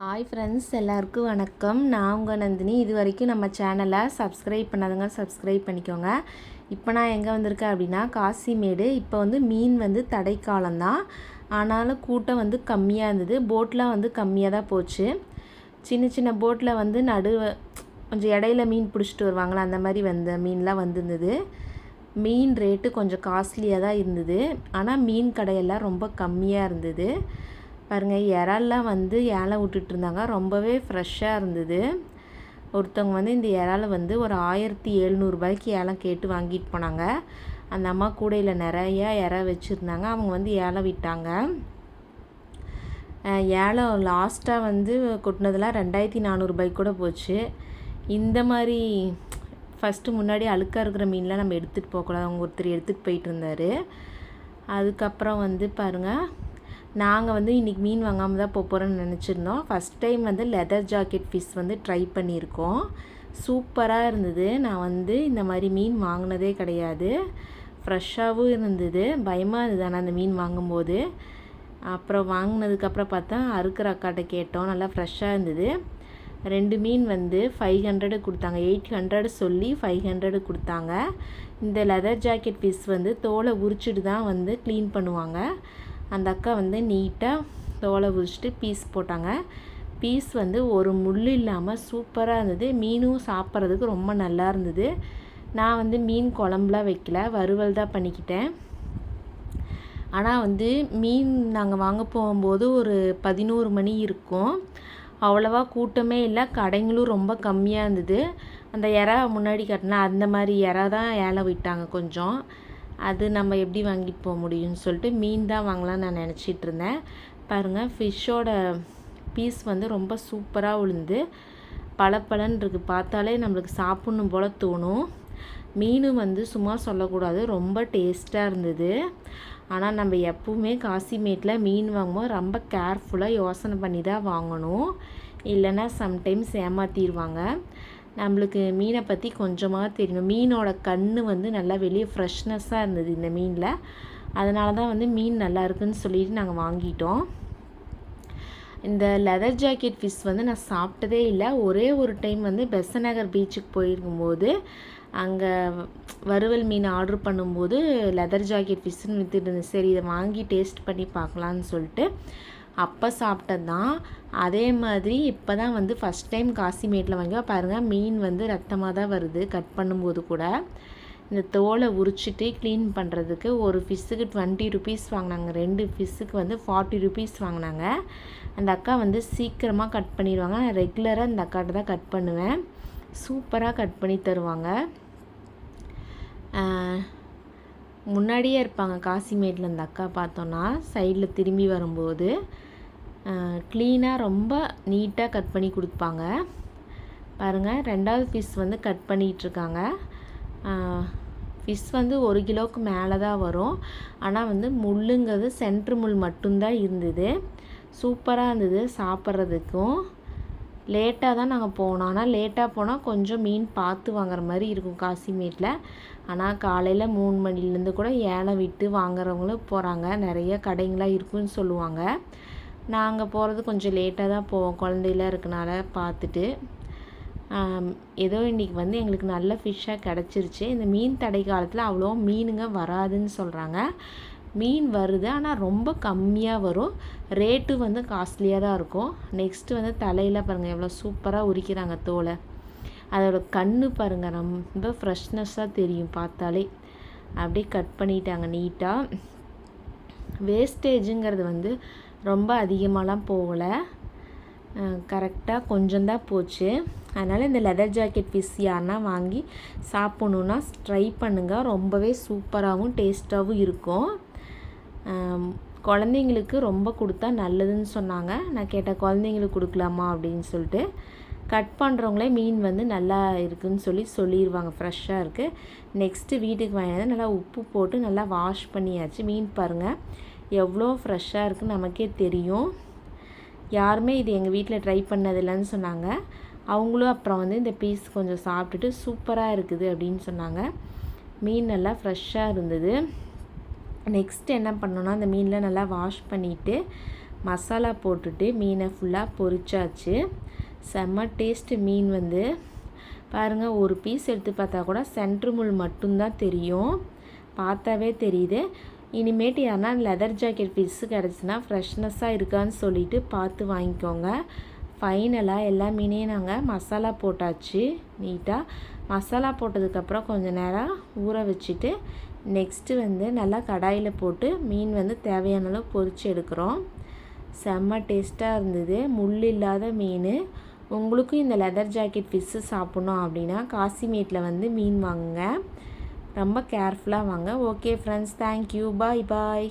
Hi friends எல்லாருக்கும் வணக்கம். நான் உங்கள் நந்தினி. இது வரைக்கும் நம்ம சேனலை சப்ஸ்கிரைப் பண்ணாதவங்க சப்ஸ்கிரைப் பண்ணிக்கோங்க. இப்போ நான் எங்கே வந்திருக்கேன் அப்படின்னா காசிமேடு இப்போ வந்து மீன் வந்து தடைக்காலம் தான். ஆனாலும் கூட்டம் வந்து கம்மியாக இருந்தது. போட்லாம் வந்து கம்மியாக தான் போச்சு. சின்ன சின்ன போட்டில் வந்து நடு கொஞ்சம் இடையில மீன் பிடிச்சிட்டு வருவாங்களா அந்த மாதிரி வந்த மீன்லாம் வந்துருந்தது. மீன் ரேட்டு கொஞ்சம் காஸ்ட்லியாக தான் இருந்தது. ஆனால் மீன் கடையெல்லாம் ரொம்ப கம்மியாக இருந்தது. பாருங்கள் இறால்லாம் வந்து ஏலம் விட்டுட்டு இருந்தாங்க ரொம்பவே ஃப்ரெஷ்ஷாக இருந்தது. ஒருத்தவங்க வந்து இந்த இறாலை வந்து ஒரு ஆயிரத்தி எழுநூறுபாய்க்கு ஏலம் கேட்டு வாங்கிட்டு போனாங்க. அந்த அம்மா கூடையில் நிறையா இற வச்சுருந்தாங்க. அவங்க வந்து ஏலம் விட்டாங்க. ஏலம் லாஸ்ட்டாக வந்து கொட்டினதெல்லாம் ரெண்டாயிரத்தி நானூறுபாய்க்கு கூட போச்சு. இந்த மாதிரி ஃபஸ்ட்டு முன்னாடி அழுக்காக இருக்கிற மீன்லாம் நம்ம எடுத்துகிட்டு போகக்கூடாது. அவங்க ஒருத்தர் எடுத்துகிட்டு போயிட்டு இருந்தார். அதுக்கப்புறம் வந்து பாருங்கள் நாங்கள் வந்து இன்றைக்கி மீன் வாங்காமல் தான் போக போகிறோன்னு நினச்சிருந்தோம். ஃபஸ்ட் டைம் வந்து லெதர் ஜாக்கெட் ஃபிஷ் வந்து ட்ரை பண்ணியிருக்கோம். சூப்பராக இருந்தது. நான் வந்து இந்த மாதிரி மீன் வாங்கினதே கிடையாது. ஃப்ரெஷ்ஷாகவும் இருந்தது. பயமாக இருந்தது ஆனால் அந்த மீன் வாங்கும்போது. அப்புறம் வாங்கினதுக்கப்புறம் பார்த்தா அறுக்கிற அக்காட்ட கேட்டோம். நல்லா ஃப்ரெஷ்ஷாக இருந்தது. ரெண்டு மீன் வந்து ஃபைவ் ஹண்ட்ரடு கொடுத்தாங்க. எயிட் ஹண்ட்ரடு சொல்லி ஃபைவ் ஹண்ட்ரடு கொடுத்தாங்க. இந்த லெதர் ஜாக்கெட் ஃபிஷ் வந்து தோலை உரிச்சிட்டு தான் வந்து க்ளீன் பண்ணுவாங்க. அந்த அக்கா வந்து நீட்டாக தோலை உரிச்சிட்டு பீஸ் போட்டாங்க. பீஸ் வந்து ஒரு முள் இல்லாமல் சூப்பராக இருந்தது. மீனும் சாப்பிட்றதுக்கு ரொம்ப நல்லா இருந்தது. நான் வந்து மீன் குழம்புலாம் வைக்கல. வறுவல் தான் பண்ணிக்கிட்டேன். ஆனால் வந்து மீன் நாங்கள் வாங்க போகும்போது ஒரு பதினோரு மணி இருக்கும். அவ்வளோவா கூட்டமே இல்லை. கடைங்களும் ரொம்ப கம்மியாக இருந்தது. அந்த இறா முன்னாடி கட்டினா அந்த மாதிரி இறா தான் ஏழை விட்டாங்க கொஞ்சம். அது நம்ம எப்படி வாங்கிட்டு போக முடியும்னு சொல்லிட்டு மீன் தான் வாங்கலாம்னு நான் நினச்சிட்டு இருந்தேன் பாருங்கள் ஃபிஷ்ஷோட பீஸ் வந்து ரொம்ப சூப்பராக விழுந்து பளபளன்னு இருக்குது பார்த்தாலே நம்மளுக்கு சாப்பிட்ணும் போல் தோணும். மீனும் வந்து சும்மா சொல்லக்கூடாது ரொம்ப டேஸ்ட்டாக இருந்தது. ஆனால் நம்ம எப்பவுமே காசிமேட்டில் மீன் வாங்கும்போது ரொம்ப கேர்ஃபுல்லாக யோசனை பண்ணி தான் வாங்கணும். இல்லைன்னா சம்டைம்ஸ் ஏமாற்றிடுவாங்க நம்மளுக்கு மீனை பற்றி கொஞ்சமாக தெரியணும் மீனோட கண் வந்து நல்லா வெளியே ஃப்ரெஷ்னஸ்ஸாக இருந்தது இந்த மீனில். அதனால தான் வந்து மீன் நல்லா இருக்குன்னு சொல்லிட்டு நாங்கள் வாங்கிட்டோம். இந்த லெதர் ஜாக்கெட் ஃபிஷ் வந்து நான் சாப்பிட்டதே இல்லை. ஒரே ஒரு டைம் வந்து பெசநகர் பீச்சுக்கு போயிருக்கும்போது அங்கே வறுவல் மீன் ஆர்டர் பண்ணும்போது லெதர் ஜாக்கெட் ஃபிஷ்ஷுன்னு விற்றுட்டு இருந்தேன். சரி இதை வாங்கி டேஸ்ட் பண்ணி பார்க்கலான்னு சொல்லிட்டு அப்போ சாப்பிட்டது தான் அதே மாதிரி இப்போ தான் வந்து ஃபஸ்ட் டைம் காசிமேட்டில் வாங்கி பாருங்கள் மீன் வந்து ரத்தமாக தான் வருது கட் பண்ணும்போது கூட. இந்த தோலை உரிச்சிட்டு க்ளீன் பண்ணுறதுக்கு ஒரு ஃபிஷ்ஷுக்கு டுவெண்ட்டி ருபீஸ் வாங்கினாங்க. ரெண்டு ஃபிஷ்ஷுக்கு வந்து ஃபார்ட்டி ருபீஸ் வாங்கினாங்க. அந்த அக்கா வந்து சீக்கிரமாக கட் பண்ணிடுவாங்க. நான் ரெகுலராக இந்த அக்காட்ட தான் கட் பண்ணுவேன். சூப்பராக கட் பண்ணி தருவாங்க. முன்னாடியே இருப்பாங்க. காசிமேட்டில் இந்த அக்கா பார்த்தோன்னா சைடில் திரும்பி வரும்போது க்ளீனாக ரொம்ப நீட்டாக கட் பண்ணி கொடுப்பாங்க. பாருங்கள் ரெண்டாவது ஃபிஷ் வந்து கட் பண்ணிகிட்ருக்காங்க ஃபிஷ் வந்து ஒரு கிலோவுக்கு மேலே தான் வரும். ஆனால் வந்து முள்ளுங்கிறது சென்ட்ரு முள் மட்டும்தான் இருந்தது. சூப்பராக இருந்தது சாப்பிட்றதுக்கும். லேட்டாக தான் நாங்கள் போனோம். ஆனால் லேட்டாக போனால் கொஞ்சம் மீன் பார்த்து வாங்குற மாதிரி இருக்கும் காசிமேட்டில் ஆனால் காலையில் மூணு மணிலேருந்து கூட ஏலம் விட்டு வாங்குறவங்களும் போகிறாங்க நிறைய கடைங்களாக இருக்குன்னு சொல்லுவாங்க. நாங்கள் போகிறது கொஞ்சம் லேட்டாக தான் போவோம். குழந்தைலாம் இருக்கனால பார்த்துட்டு. ஏதோ இன்றைக்கி வந்து எங்களுக்கு நல்ல ஃபிஷ்ஷாக கிடச்சிருச்சு. இந்த மீன் தடை காலத்தில் அவ்வளோ மீனுங்க வராதுன்னு சொல்கிறாங்க மீன் வருது ஆனால் ரொம்ப கம்மியாக வரும். ரேட்டு வந்து காஸ்ட்லியாக தான் இருக்கும். நெக்ஸ்ட்டு வந்து தலையில் பாருங்கள் எவ்வளோ சூப்பராக உரிக்கிறாங்க தோலை. அதோட கண் பாருங்கள் ரொம்ப ஃப்ரெஷ்னஸ்ஸாக தெரியும் பார்த்தாலே. அப்படியே கட் பண்ணிட்டாங்க நீட்டாக வேஸ்டேஜுங்கிறது வந்து ரொம்ப அதிகமாகலாம் போகலை. கரெக்டாக கொஞ்சம்தான் போச்சு. அதனால் இந்த லெதர் ஜாக்கெட் ஃபிஷ் யாருன்னா வாங்கி சாப்பிட்ணுன்னா ட்ரை பண்ணுங்கள் ரொம்பவே சூப்பராகவும் டேஸ்ட்டாகவும் இருக்கும். குழந்தைங்களுக்கு ரொம்ப கொடுத்தா நல்லதுன்னு சொன்னாங்க. நான் கேட்டேன் குழந்தைங்களுக்கு கொடுக்கலாமா அப்படின்னு சொல்லிட்டு கட் பண்ணுறவங்களே மீன் வந்து நல்லா இருக்குதுன்னு சொல்லி சொல்லிடுவாங்க ஃப்ரெஷ்ஷாக இருக்குது நெக்ஸ்ட்டு வீட்டுக்கு வாங்கினது நல்லா உப்பு போட்டு நல்லா வாஷ் பண்ணியாச்சு. மீன் பாருங்கள் எவ்வளோ ஃப்ரெஷ்ஷாக இருக்குன்னு நமக்கே தெரியும். யாருமே இது எங்கள் வீட்டில் ட்ரை பண்ணதில்லைன்னு சொன்னாங்க. அவங்களும் அப்புறம் வந்து இந்த பீஸ் கொஞ்சம் சாப்பிட்டுட்டு சூப்பராக இருக்குது அப்படின்னு சொன்னாங்க. மீன் நல்லா ஃப்ரெஷ்ஷாக இருந்தது. நெக்ஸ்ட் என்ன பண்ணோன்னா அந்த மீனில் நல்லா வாஷ் பண்ணிவிட்டு மசாலா போட்டுட்டு மீனை ஃபுல்லாக பொரிச்சாச்சு. செம்ம டேஸ்ட்டு மீன் வந்து. பாருங்கள் ஒரு பீஸ் எடுத்து பார்த்தா கூட சென்ட்ரு முள் மட்டும்தான் தெரியும். பார்த்தாவே தெரியுது. இனிமேட்டு யாருனா லெதர் ஜாக்கெட் பீஸு கிடச்சின்னா ஃப்ரெஷ்னஸ்ஸாக இருக்கான்னு சொல்லிட்டு பார்த்து வாங்கிக்கோங்க. ஃபைனலாக எல்லா மீனையும் நாங்கள் மசாலா போட்டாச்சு நீட்டாக மசாலா போட்டதுக்கப்புறம் கொஞ்சம் நேரம் ஊற வச்சுட்டு நெக்ஸ்ட்டு வந்து நல்லா கடாயில் போட்டு மீன் வந்து தேவையான அளவு பொரித்து எடுக்கிறோம். செம்ம டேஸ்ட்டாக இருந்தது. முள் இல்லாத மீன். உங்களுக்கும் இந்த லெதர் ஜாக்கெட் ஃபிஷ்ஷு சாப்பிட்ணும் அப்படின்னா காசிமேட்டில் வந்து மீன் வாங்குங்க. ரொம்ப கேர்ஃபுல்லாக வாங்க. Okay friends thank you bye bye